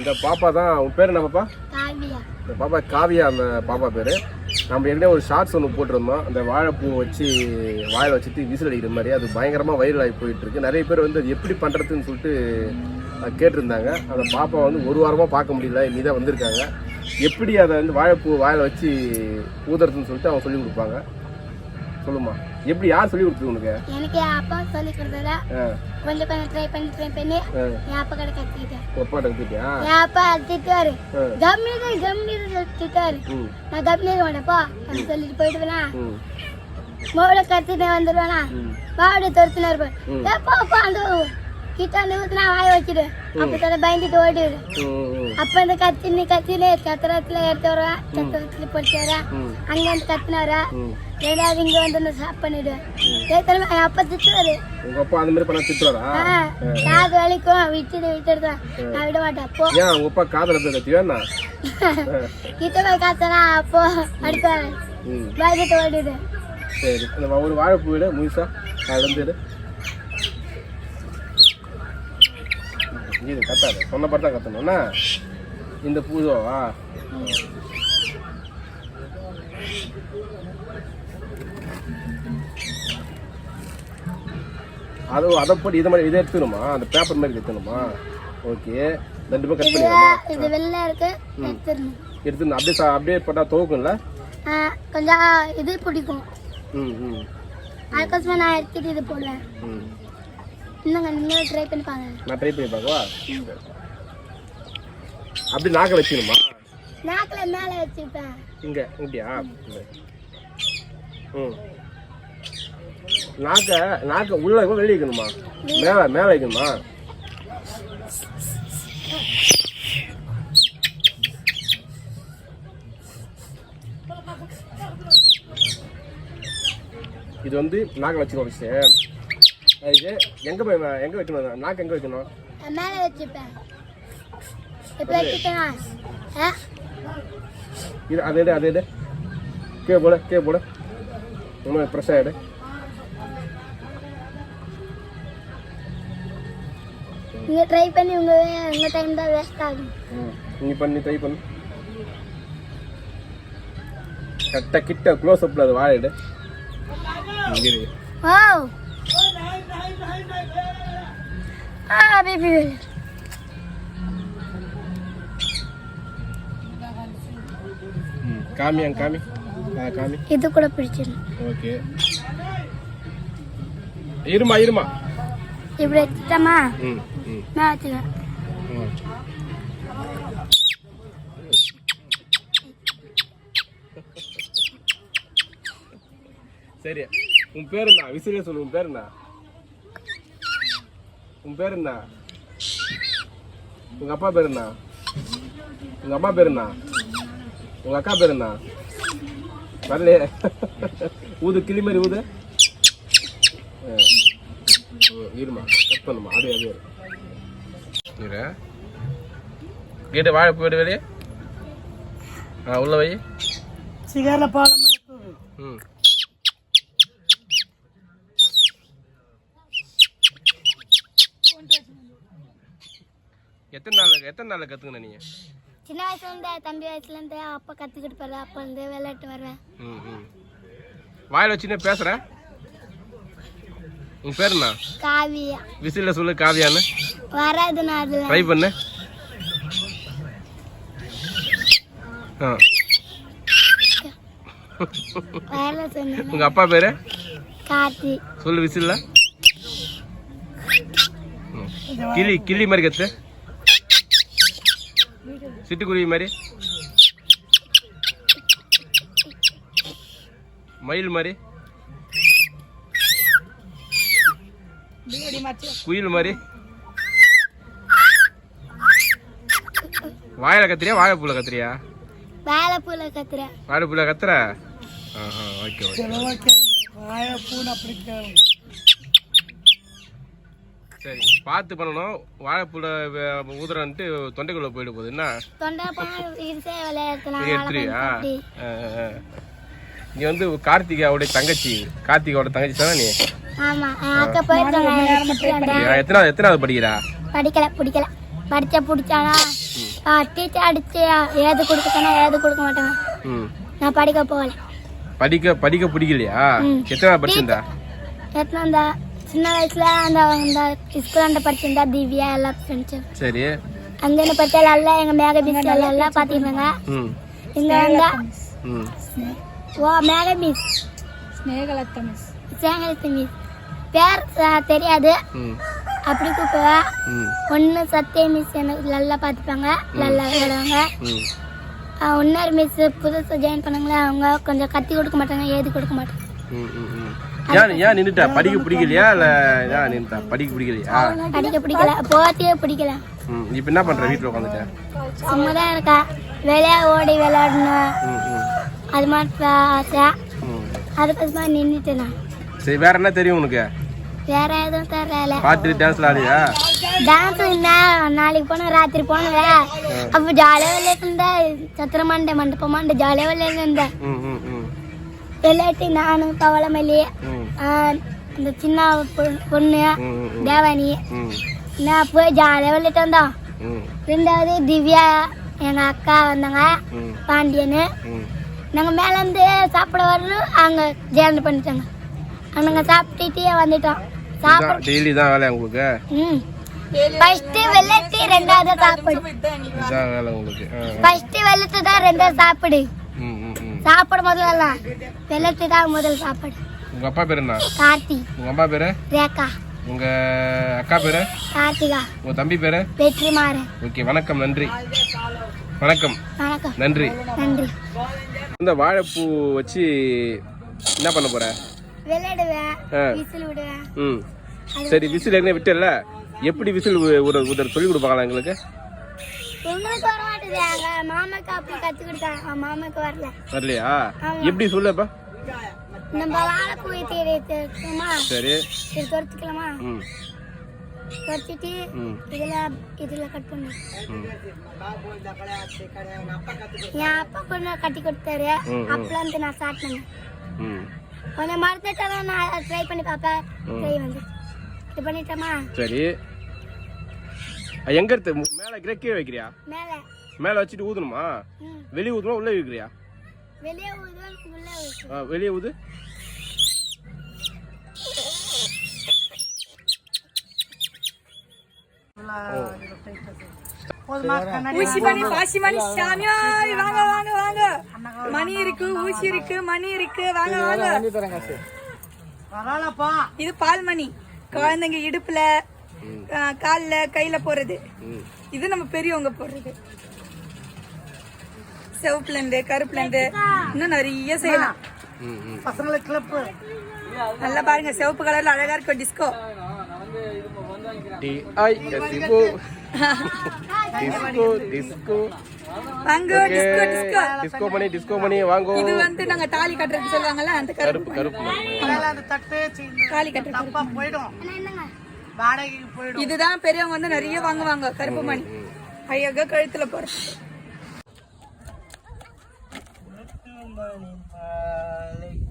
இந்த பாப்பா தான் உன் பேர் என்ன பாப்பா? இந்த பாப்பா காவியா அந்த பாப்பா பேர். நம்ம ஏற்கனவே ஒரு ஷார்ட்ஸ் ஒன்று போட்டிருந்தோம். அந்த வாழைப்பூ வச்சு வாயில் வச்சுட்டு விசில் அடிக்கிற மாதிரி. அது பயங்கரமாக வைரல் ஆகி போயிட்டு இருக்கு. நிறைய பேர் வந்து அது எப்படி பண்ணுறதுன்னு சொல்லிட்டு கேட்டிருந்தாங்க. அந்த பாப்பா வந்து ஒரு வாரமாக பார்க்க முடியல. இன்னி தான் வந்திருக்காங்க. எப்படி அதை வந்து வாழைப்பூ வாயில் வச்சு ஊதுறதுன்னு சொல்லிட்டு அவங்க சொல்லி கொடுப்பாங்க. சொல்லுமா எப்படி யார் சொல்லி கொடுத்தது உனக்கு? எனக்கு என் அப்பா சொல்லி கொடுத்ததா கொஞ்சம் கொஞ்சம் ட்ரை பண்ணி ட்ரை பண்ணி என் அப்பா கிட்ட கற்றுக்கிட்டேன் ஒப்பாட்ட எடுத்துட்டியா என் அப்பா கம்மிது கம்மிது திட்டுவாரு ம். நான் கம்மியாக இருக்க மாட்டேன்ப்பா அப்படி சொல்லிட்டு போயிடுவேனா? மோட கத்திட்டு வந்துடுவேனா மாடு துரத்துனா இருப்பேன் ம். ஏப்பா அப்பா அந்த கிட்ட ஊத்துனா வாய வச்சுடு அப்ப பயந்துட்டு ஓடிடு அப்ப இந்த கத்தினி கத்தினு சத்திரத்துல எடுத்து வருவேன் சத்திரத்துல படிச்சு வரேன் ம் அங்க வந்து கத்தினாரா ம் ரெண்டாவது இங்க வந்து நான் ஸ்டாப் பண்ணிடுவேன் என் அப்பா திட்டுவாரு உங்க அப்பா அந்த மாதிரி பண்ண திட்டுறாரா ஆ, காது வலிக்கும் விட்டுடு விட்டுடுதான் நான் விட மாட்டேன் போ ஏன் உங்க அப்பா காதல போய் கத்தியா கிட்ட போய் காத்தனா அப்போ அடிப்பாரு ம் பயந்துட்டு ஓடிடு சரி அந்த ஒரு வாழைப்பூ விட முழுசா இருந்து எடு. இது கத்தாது. சொன்ன பார்த்து தான் கத்தணும்னா இந்த பூதோவா? அது அதை போட்டு இதை மாதிரி இதை எடுத்துக்கணுமா? அந்த பேப்பர் மாதிரி எடுத்துக்கணுமா? ஓகே ரெண்டு பேரும் கட் இது வெள்ளை இருக்கு எடுத்துடணும். எடுத்துன்னு அப்படியே அப்படியே போட்டால் துவக்கும்ல? ஆ, கொஞ்சம் இது பிடிக்கும். ம் ம். அதுக்கோசமா நான் எடுத்துட்டு இது போடுவேன். ம். இன்னுங்க நீங்களும் ட்ரை பண்ணி பாருங்க. நான் ட்ரை பண்ணி பார்க்கவா? அப்படி நாக்க வச்சுக்கணுமா? நாக்குல மேல வச்சுப்பேன். இங்க இங்க. ம். நாக்க நாக்க உள்ள வைக்கணுமா வெளியே வைக்கணுமா? மேல மேல வைக்கணுமா? இது வந்து நாக்க வச்சுக்கோ வச்சு இது எங்க போய் எங்க வைக்கணும்? நாக்கு எங்க வைக்கணும்? மேல வச்சுப்பேன். இப்ப ஆ? இது அது எடு அது எடு. கீழே போட கீழே போட. இன்னும் ப்ரெஷ்ஷாக எடு. நீங்க ட்ரை பண்ணி உங்க உங்க டைம் தான் வேஸ்ட் ஆகும். நீ பண்ணி ட்ரை பண்ணு. கரெக்டாக கிட்ட க்ளோஸ் அப்பில் அது வாழை எடு. இங்க இரு. ஓ! ஆ பேபி ம் காமி அங்க காமி ஆ காமி இது கூட பிடிச்சிடும் ஓகே இருமா இருமா இப்படி வச்சுட்டோமா ம் ம் நான் ம். சரி உன் பேர் என்ன விசிறிய சொல்லு உன் பேர் என்ன உன் பேர் என்ன? உங்க அப்பா பேர் என்ன? உங்க அம்மா பேர் என்ன? உங்க அக்கா பேர் என்ன? வரலையே. ஊது கிளி மாதிரி ஊது. இருமா கட் பண்ணுமா? அதே அதே. இரு. கேட்டு வாழை போயிடு வெளியே. ஆ உள்ள வை. சிகாரில பாலம் ம். எத்தனை நாள் எத்தனை நாள்ல கத்துக்கின நீங்க? சின்ன வயசுல இருந்து தம்பி வயசுல இருந்து அப்பா கத்துக்கிட்டு போற அப்ப இருந்து விளையாட்டு வருவேன். ம் ம். வாயில வச்சுன்னே பேசுறேன் உன் பேர் என்ன? காவியா. விசில சொல்லு காவியான்னு. வராது நான் அதுல. ட்ரை பண்ணு. ஆ. வரல சொன்னேன். உங்க அப்பா பேரு? கார்த்தி. சொல்லு விசில்ல. கிளி கிளி மாதிரி கத்து. சிட்டுக்குருவி மாதிரி. மயில் மாதிரி. குயில் மாதிரி. வாயில கத்துறியா வாழைப்பூல கத்துறியா? வேலைப்பூல கத்துறேன். வாழைப்பூல கத்துற? ஆஹா ஓகே ஓகே. பூனை அப்படி. சரி பார்த்து பண்ணணும். வாழைப்பூல வே- ஊதுறன்ட்டு தொண்டைக்குள்ள போயிட போகுது. என்ன? எடுத்துருவியா. நீ வந்து கார்த்திகாவுடைய தங்கச்சி கார்த்திகாவோட தங்கச்சி தானே நீ? எத்தனாவது எத்தனாவது படிக்கிறா? படிக்கல பிடிக்கல. படிச்சா பிடிச்சானா? டீச்சர் அடிச்சு ஏது கொடுக்கனா ஏது கொடுக்க மாட்டாங்க. நான் படிக்க போகல. படிக்க படிக்க பிடிக்கலையா? ம். எத்தனை நாள் படிச்சிருந்தா? எத்தனை அந்த சின்ன வயசுல அந்த அந்த ஸ்கூலாண்ட படிச்சிருந்தா திவ்யா எல்லாம் ஃப்ரெண்ட்ஸு சரி. அங்கேருந்து படிச்சா எல்லாம் எங்கள் மேக மிஸ் எல்லாம் ம். இங்கே வந்தா ம். ஓ மேக மிஸ் ஸ்னேகலத்த மிஸ் சேங்கலத்து மிஸ் பேர் தெரியாது. ம். அப்படி கூப்பிடுவேன் ம். ஒன்று சத்யா மிஸ் எனக்கு நல்லா பார்த்துப்பாங்க. நல்லா விளையாடுவாங்க. இன்னொரு மிஸ் புதுசாக ஜாயின் பண்ணாங்களே அவங்க கொஞ்சம் கத்தி கொடுக்க மாட்டாங்க ஏது கொடுக்க மாட்டாங்க. ம், ம், ம். ஏன் ஏன் நின்றுட்டா படிக்க பிடிக்கலையா? இல்ல ஏன் படிக்க பிடிக்கலையா? படிக்க பிடிக்கல. போகத்தையே பிடிக்கல. ம் இப்போ என்ன பண்ற? வீட்டில் உட்காந்துட்ட சும்மா தான் இருக்கா. வெளியே ஓடி விளையாடணும். அது மாதிரி ஆசை. அதுக்கப்புறமா நின்றுட்டு நான். சரி வேற என்ன தெரியும் உனக்கு? வேற எதுவும் தெரியல. பாட்டு டான்ஸ்ல ஆடியா டான்ஸ் இருந்தேன் நாளைக்கு போனோம் ராத்திரி போனேன் அப்போ ஜாலியாக விளையாட்டு இருந்தேன் சத்திர மண்டை மண்டபம் மண்டை ஜாலியாக விளையாட்டு விளையாட்டு நானும் பவளமல்லி அந்த சின்ன பொண்ணு தேவானி. நான் போய் ஜாலியாக விளையாட்டு வந்தோம். ரெண்டாவது திவ்யா எங்கள் அக்கா வந்தாங்க ம். பாண்டியனு. ம். நாங்கள் மேலேருந்து சாப்பிட வரணும் அங்கே ஜேர்னி பண்ணிட்டாங்க. நாங்கள் சாப்பிட்டுட்டே வந்துட்டோம். சாப்பிட டெய்லி தான் வேலை உங்களுக்கு? ம். ஃபர்ஸ்ட்டு வெள்ளட்டு ரெண்டாவது சாப்பிடு. இதான் வேலை உங்களுக்கு. ஆ, ஆ. ஃபர்ஸ்ட்டு வெள்ளட்டு தான் ரெண்டாவது சாப்பிடு. ம். சாப்பிட முதல்ல வெள்ளட்டு தான் முதல் சாப்பாடு. உங்க அப்பா பேர் என்ன கார்த்தி. உங்க அம்மா பேரு? ரேகா. உங்க அக்கா பேரு? கார்த்திகா. உங்க தம்பி பேரு? வெற்றிமாறன். ஓகே வணக்கம் நன்றி. வணக்கம். வணக்கம். நன்றி. நன்றி. இந்த வாழைப்பூ வச்சு என்ன பண்ண போற? விளையாடுவேன். விசில் விடுவேன் ம். சரி விசில் என்ன விட்டல. எப்படி விசில் உ- ஒரு ஒருத்தர் சொல்லி கொடுப்பாங்களா எங்களுக்கு? உங்களுக்கு வர மாட்டேது எங்க மாமாக்கு அப்படி கத்து கொடுத்தாங்க மாமாக்கு வரல. வரலையா. எப்படி சொல்லுப்பா நம்ம வாழைப்பூ தேடி எடுத்துக்கலாமா? சரி. இது துரத்துக்கலாமா? துரத்திட்டு இதுல இதுல கட் பண்ணு. என் அப்பா கொஞ்சம் கட்டி கொடுத்தாரு. ம், ம். அப்பலாம் இருந்து நான் ஸ்டார்ட் பண்ணேன். கொஞ்சம் மறந்துட்டாலும் நான் ட்ரை பண்ணி பார்ப்பேன். ட்ரை வந்து. இது பண்ணிட்டோமா? சரி. எங்க எடுத்து மேல வைக்கிறியா கீழே வைக்கிறியா? மேலே. மேல வச்சுட்டு ஊதணுமா? வெளியே ஊதுமா உள்ள வைக்கிறியா? வெளியே ஊது. ஊசி மணி பாசி மணி சாமியாய் வாங்க வாங்க வாங்க. மணி இருக்கு ஊசி இருக்கு மணி இருக்கு. வாங்க வாங்க. இது பால் மணி குழந்தைங்க இடுப்புல. கால்ல கையில போறது. ம். இது நம்ம பெரியவங்க போடுறது. சிவப்புல இருந்து கருப்புல இருந்து இன்னும் நிறைய செய்யலாம். நல்லா பாருங்க சிவப்பு கலர்ல அழகா இருக்கும் disco D I S E O disco disco வாங்க டிஸ்கோ டிஸ்கோ டிஸ்கோ மணி டிஸ்கோ மணி வாங்கோ. இது வந்து நாங்க தாலி கட்டுறது சொல்லுவாங்கல்ல அந்த கருப்பு தாலி கட்டுறது போயிடும். வாடகைக்கு போயிடும். இதுதான் பெரியவங்க வந்து நிறைய வாங்குவாங்க கருப்பு மணி. ஐயாக்கா கழுத்துல போற மணி